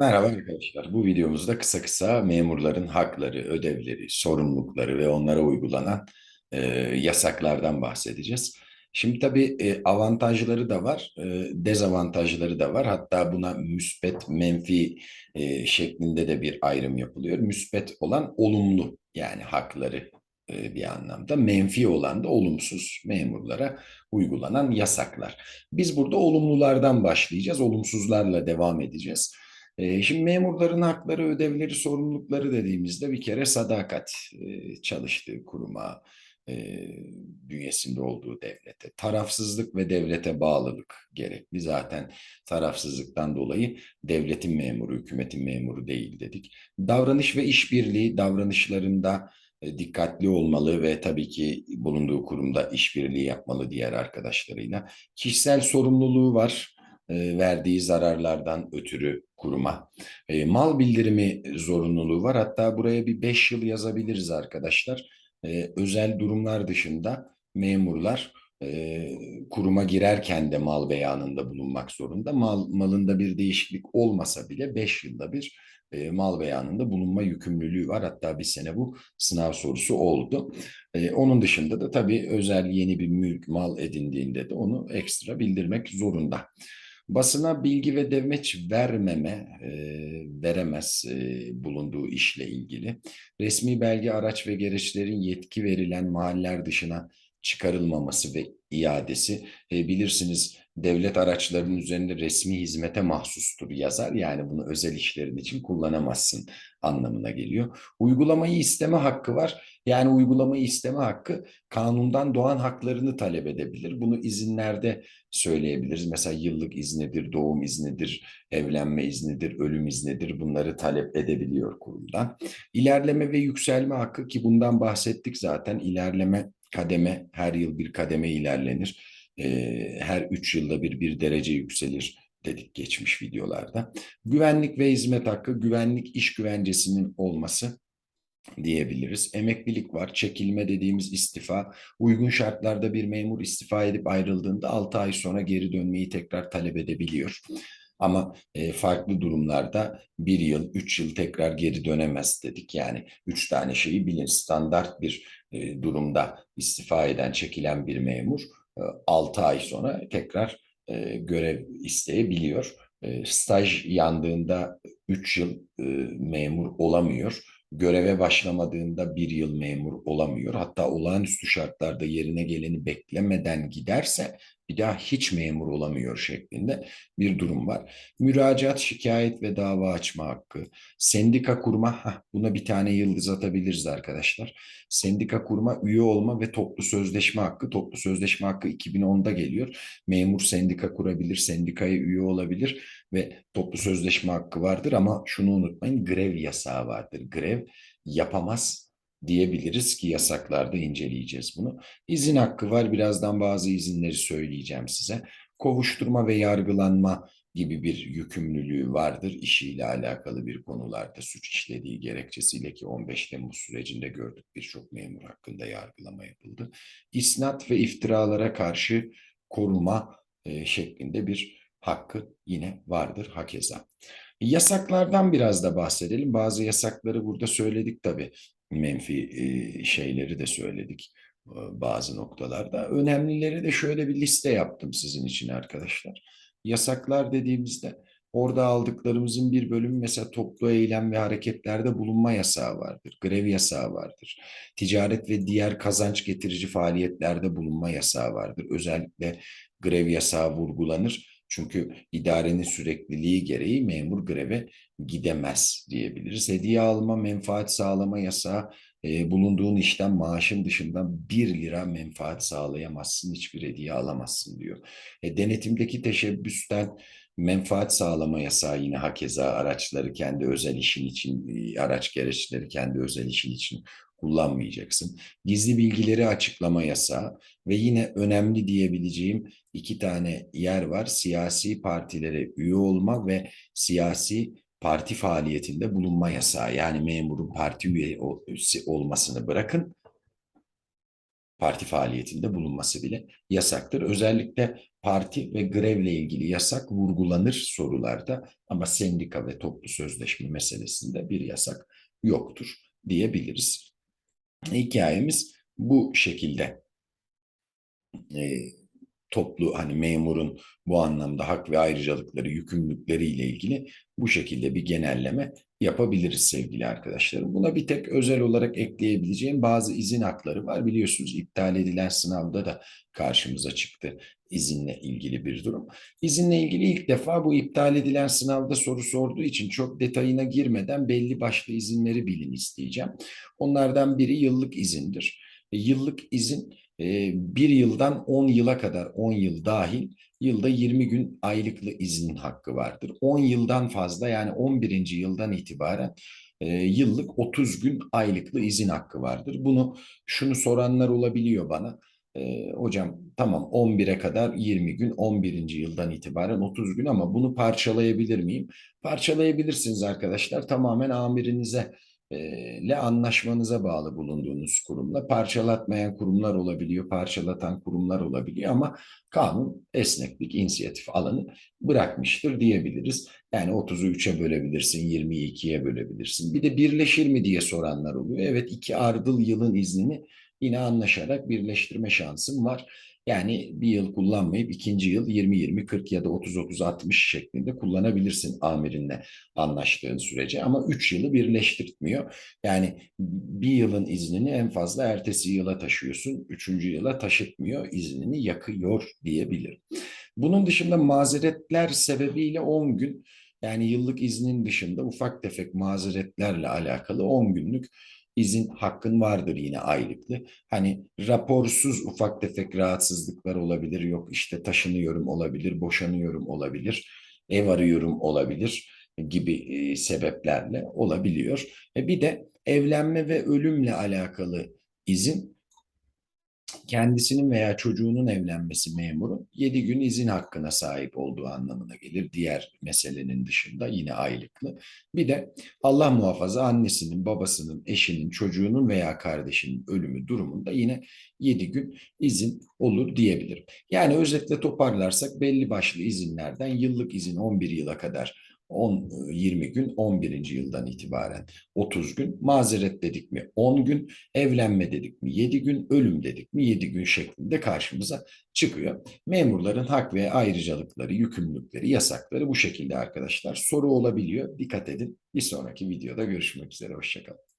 Merhaba arkadaşlar. Bu videomuzda kısa kısa memurların hakları, ödevleri, sorumlulukları ve onlara uygulanan e, yasaklardan bahsedeceğiz. Şimdi tabii e, avantajları da var, e, dezavantajları da var. Hatta buna müspet, menfi e, şeklinde de bir ayrım yapılıyor. Müspet olan olumlu yani hakları e, bir anlamda. Menfi olan da olumsuz memurlara uygulanan yasaklar. Biz burada olumlulardan başlayacağız, olumsuzlarla devam edeceğiz. E, şimdi memurların hakları, ödevleri, sorumlulukları dediğimizde bir kere sadakat, e, çalıştığı kuruma, e, bünyesinde olduğu devlete, tarafsızlık ve devlete bağlılık gerekli. Zaten tarafsızlıktan dolayı devletin memuru, hükümetin memuru değil dedik. Davranış ve işbirliği davranışlarında e, dikkatli olmalı ve tabii ki bulunduğu kurumda işbirliği yapmalı diğer arkadaşlarıyla. Kişisel sorumluluğu var verdiği zararlardan ötürü kuruma. E, mal bildirimi zorunluluğu var. Hatta buraya bir beş yıl yazabiliriz arkadaşlar. E, özel durumlar dışında memurlar kuruma girerken de mal beyanında bulunmak zorunda. Mal, malında bir değişiklik olmasa bile beş yılda bir mal beyanında bulunma yükümlülüğü var. Hatta bir sene bu sınav sorusu oldu. onun dışında da tabii özel yeni bir mülk mal edindiğinde de onu ekstra bildirmek zorunda. Basına bilgi ve demeç vermeme, e, veremez e, bulunduğu işle ilgili. Resmi belge, araç ve gereçlerin yetki verilen mahaller dışına çıkarılmaması ve iadesi. E, bilirsiniz devlet araçlarının üzerinde resmi hizmete mahsustur yazar. Yani bunu özel işlerin için kullanamazsın anlamına geliyor. Uygulamayı isteme hakkı var. Yani uygulamayı isteme hakkı kanundan doğan haklarını talep edebilir. Bunu izinlerde söyleyebiliriz. Mesela yıllık iznidir, doğum iznidir, evlenme iznidir, ölüm iznidir. Bunları talep edebiliyor kurumdan. İlerleme ve yükselme hakkı ki bundan bahsettik zaten. İlerleme kademe her yıl bir kademe ilerlenir. Ee, her üç yılda bir bir derece yükselir dedik geçmiş videolarda. Güvenlik ve hizmet hakkı, güvenlik iş güvencesinin olması diyebiliriz. Emeklilik var, çekilme dediğimiz istifa. Uygun şartlarda bir memur istifa edip ayrıldığında 6 ay sonra geri dönmeyi tekrar talep edebiliyor. Ama e, farklı durumlarda bir yıl, üç yıl tekrar geri dönemez dedik. Yani üç tane şeyi bilin. Standart bir e, durumda istifa eden, çekilen bir memur e, altı ay sonra tekrar e, görev isteyebiliyor. E, staj yandığında üç yıl e, memur olamıyor göreve başlamadığında bir yıl memur olamıyor. Hatta olağanüstü şartlarda yerine geleni beklemeden giderse bir daha hiç memur olamıyor şeklinde bir durum var. Müracaat, şikayet ve dava açma hakkı. Sendika kurma, heh, buna bir tane yıldız atabiliriz arkadaşlar. Sendika kurma, üye olma ve toplu sözleşme hakkı. Toplu sözleşme hakkı 2010'da geliyor. Memur sendika kurabilir, sendikaya üye olabilir ve toplu sözleşme hakkı vardır ama şunu unutmayın grev yasağı vardır. Grev yapamaz diyebiliriz ki yasaklarda inceleyeceğiz bunu. İzin hakkı var. Birazdan bazı izinleri söyleyeceğim size. Kovuşturma ve yargılanma gibi bir yükümlülüğü vardır. İşiyle alakalı bir konularda suç işlediği gerekçesiyle ki 15 Temmuz sürecinde gördük birçok memur hakkında yargılama yapıldı. İsnat ve iftiralara karşı koruma e, şeklinde bir hakkı yine vardır hakeza. Yasaklardan biraz da bahsedelim. Bazı yasakları burada söyledik tabii menfi e, şeyleri de söyledik e, bazı noktalarda. Önemlileri de şöyle bir liste yaptım sizin için arkadaşlar. Yasaklar dediğimizde orada aldıklarımızın bir bölümü mesela toplu eylem ve hareketlerde bulunma yasağı vardır. Grev yasağı vardır. Ticaret ve diğer kazanç getirici faaliyetlerde bulunma yasağı vardır. Özellikle grev yasağı vurgulanır. Çünkü idarenin sürekliliği gereği memur greve gidemez diyebiliriz. Hediye alma, menfaat sağlama yasağı e, bulunduğun işten maaşın dışında bir lira menfaat sağlayamazsın, hiçbir hediye alamazsın diyor. E, denetimdeki teşebbüsten menfaat sağlama yasağı yine hakeza araçları kendi özel işin için, e, araç gereçleri kendi özel işin için kullanmayacaksın. Gizli bilgileri açıklama yasağı ve yine önemli diyebileceğim iki tane yer var. Siyasi partilere üye olma ve siyasi parti faaliyetinde bulunma yasağı. Yani memurun parti üyesi olmasını bırakın parti faaliyetinde bulunması bile yasaktır. Özellikle parti ve grevle ilgili yasak vurgulanır sorularda ama sendika ve toplu sözleşme meselesinde bir yasak yoktur diyebiliriz. Hikayemiz bu şekilde e, toplu hani memurun bu anlamda hak ve ayrıcalıkları, yükümlülükleri ile ilgili bu şekilde bir genelleme yapabiliriz sevgili arkadaşlarım. Buna bir tek özel olarak ekleyebileceğim bazı izin hakları var. Biliyorsunuz iptal edilen sınavda da karşımıza çıktı izinle ilgili bir durum. İzinle ilgili ilk defa bu iptal edilen sınavda soru sorduğu için çok detayına girmeden belli başlı izinleri bilin isteyeceğim. Onlardan biri yıllık izindir. E, yıllık izin e, bir yıldan 10 yıla kadar 10 yıl dahil yılda 20 gün aylıklı izin hakkı vardır. 10 yıldan fazla yani 11. yıldan itibaren e, yıllık 30 gün aylıklı izin hakkı vardır. Bunu şunu soranlar olabiliyor bana. E, hocam tamam 11'e kadar 20 gün 11. yıldan itibaren 30 gün ama bunu parçalayabilir miyim? Parçalayabilirsiniz arkadaşlar tamamen amirinize ile anlaşmanıza bağlı bulunduğunuz kurumla. Parçalatmayan kurumlar olabiliyor, parçalatan kurumlar olabiliyor ama kanun esneklik, inisiyatif alanı bırakmıştır diyebiliriz. Yani 30'u 3'e bölebilirsin, 20'yi 2'ye bölebilirsin. Bir de birleşir mi diye soranlar oluyor. Evet iki ardıl yılın iznini yine anlaşarak birleştirme şansım var. Yani bir yıl kullanmayıp ikinci yıl 20, 20, 40 ya da 30, 30, 60 şeklinde kullanabilirsin amirinle anlaştığın sürece. Ama 3 yılı birleştirtmiyor. Yani bir yılın iznini en fazla ertesi yıla taşıyorsun. Üçüncü yıla taşıtmıyor, iznini yakıyor diyebilirim. Bunun dışında mazeretler sebebiyle 10 gün yani yıllık iznin dışında ufak tefek mazeretlerle alakalı 10 günlük izin hakkın vardır yine aylıklı. Hani raporsuz ufak tefek rahatsızlıklar olabilir. Yok işte taşınıyorum olabilir, boşanıyorum olabilir, ev arıyorum olabilir gibi e, sebeplerle olabiliyor. E bir de evlenme ve ölümle alakalı izin kendisinin veya çocuğunun evlenmesi memurun 7 gün izin hakkına sahip olduğu anlamına gelir. Diğer meselenin dışında yine aylıklı. Bir de Allah muhafaza annesinin, babasının, eşinin, çocuğunun veya kardeşinin ölümü durumunda yine 7 gün izin olur diyebilirim. Yani özetle toparlarsak belli başlı izinlerden yıllık izin 11 yıla kadar 10-20 gün 11. yıldan itibaren 30 gün mazeret dedik mi 10 gün evlenme dedik mi 7 gün ölüm dedik mi 7 gün şeklinde karşımıza çıkıyor. Memurların hak ve ayrıcalıkları, yükümlülükleri, yasakları bu şekilde arkadaşlar. Soru olabiliyor. Dikkat edin. Bir sonraki videoda görüşmek üzere. Hoşçakalın.